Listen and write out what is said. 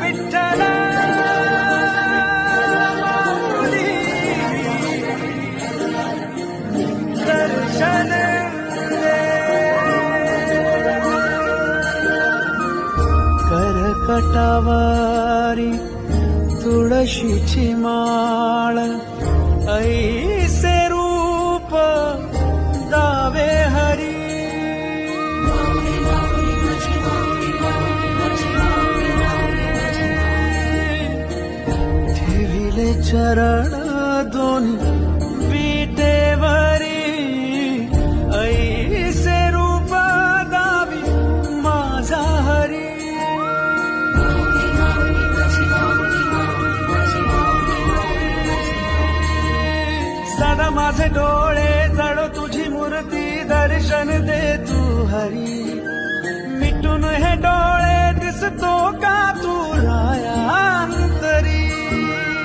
विठ्ठल माऊली दर्शन दे करकटावारी तुळशीची माळ चरण दोन्ही विटेवरी ऐसे रूप दावी माझा हरी. सदा माझे डोळे जड तुझी मूर्ती दर्शन दे तू हरी.